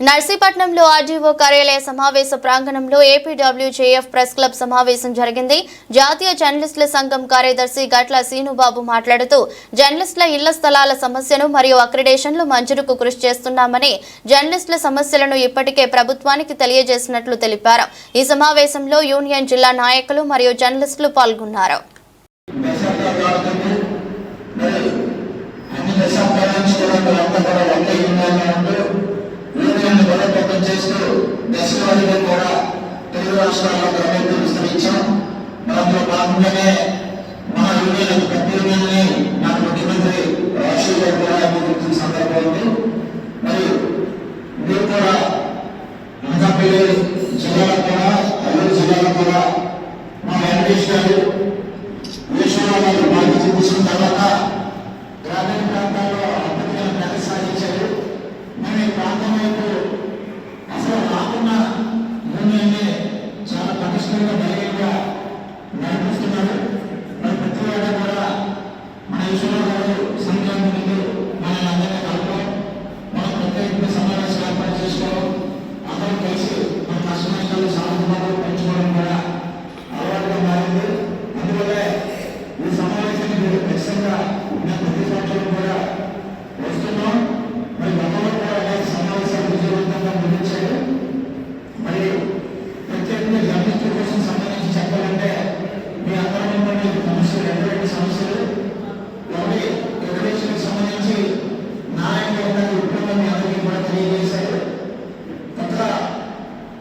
నర్సీపట్నంలో RDO కార్యాలయ సమావేశ ప్రాంగణంలో ఏపీడబ్ల్యూజేఎఫ్ ప్రెస్ క్లబ్ సమావేశం జరిగింది. జాతీయ జర్నలిస్టుల సంఘం కార్యదర్శి గట్ల సీనుబాబు మాట్లాడుతూ జర్నలిస్టుల ఇళ్ళ స్థలాల సమస్యను మరియు అక్రిడేషన్లు మంజూరుకు కృషి చేస్తున్నామని జర్నలిస్టుల సమస్యలను ఇప్పటికే ప్రభుత్వానికి తెలియజేసినట్లు తెలిపారు. ఈ సమావేశంలో యూనియన్ జిల్లా నాయకులు మరియు జర్నలిస్టులు పాల్గొన్నారు. దశాబ్దాలు అందుకే భాగంగానే మన యూనియన్ పెద్ద యూనియన్ ముఖ్యమంత్రి రాజశేఖర్ గారు కూడా అభివృద్ధి సందర్భం ఉంది. మరి మీరు కూడా అనకాపల్లి జిల్లాలో కూడా అల్లూరు జిల్లాలో కూడా మా వెంకటేష్ గారు విశ్వనాథాలు బాధ్యత తీసుకున్న తర్వాత గ్రామీణ ప్రాంతాల్లో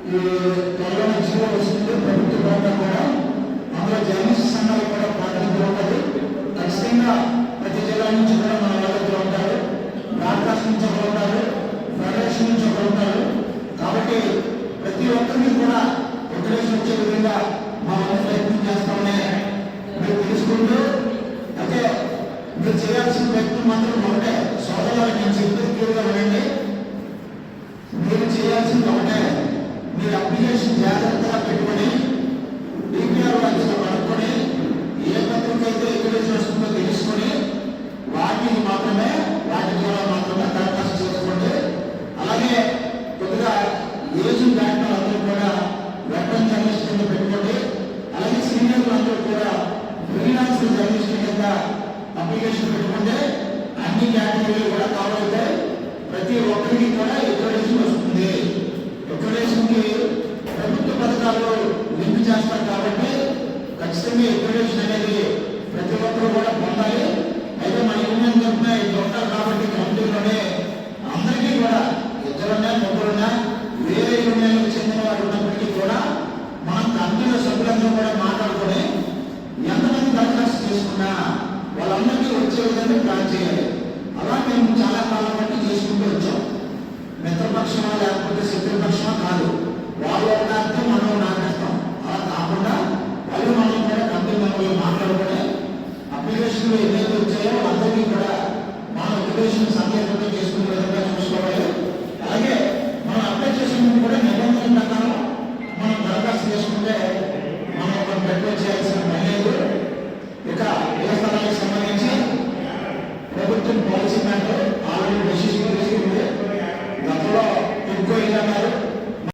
త్వరలో మంచిగా వస్తుంది ప్రభుత్వ పరంగా కూడా అందులో జర్నలిస్ట్ సంఘాలు కూడా ప్రాతినిధ్యం ఉంటుంది ఖచ్చితంగా ప్రతి జిల్లా నుంచి కూడా మన వాళ్ళతో ఉంటారు బ్రాడ్కాస్ట్ నుంచి ఒకరు ఉంటారు ఫెడరేషన్ నుంచి ఒకరు ఉంటారు కాబట్టి ప్రతి ఒక్కరిని కూడా ఫెడరేషన్ వచ్చే విధంగా మా వంతు ప్రయత్నం చేస్తామని మీరు తెలుసుకుంటూ అయితే మీరు చేయాల్సిన ప్రయత్నం మాత్రం ఒకటే. సోదరులకు నేను చెప్పేది క్లియర్గా వినండి. సీనియర్లు అందరూ కూడా ఫ్రీలాన్స్ జర్నలిస్ట్ కింద అప్లికేషన్ పెట్టుకుంటే అన్ని కేటగిరీలు కూడా కవర్ అవుతాయి. ప్రతి ఒక్కరికి కూడా ఎక్విడేషన్ వస్తుంది. ఎక్కడేషన్కి ప్రభుత్వ పథకాల్లో లింక్ చేస్తారు కాబట్టి ఖచ్చితంగా ఎక్విడేషన్ అనేది ప్రతి ఒక్కరు కూడా పొందాలి. అయితే మన యూనియన్ తరఫున ఇది ఉంటారు కాబట్టి కమిటీలోనే అందరికీ కూడా ఇద్దరున్నా ముగ్గురున్నా వేరే యూనియన్లకు చెందిన వారు ఉన్నప్పటికీ కూడా మనం కమిటీలో సభ్యులందరూ కూడా చేసుకున్నా వాళ్ళందరికీ వచ్చే విధంగా ప్లాన్ చేయాలి. అలా మేము చాలా కాలం పట్టి చేసుకుంటూ వచ్చాం. మిత్రపక్షమా లేకపోతే శత్రుపక్షమా కాదు. వాళ్ళు ఎక్కడంటే మనం నాకేస్తాం అలా కాకుండా వాళ్ళు మనం కూడా కంపెనీ మనల్ని మాట్లాడుకునే అప్లికేషన్లు ఏదైతే వచ్చాయో అందరికీ కూడా మన అప్లికేషన్ సందేహంగా చేసుకునే విధంగా చూసుకోవాలి. అలాగే మనం అప్లై చేసినప్పుడు కూడా నిబంధనల ప్రకారం మనం దరఖాస్తు చేసుకుంటే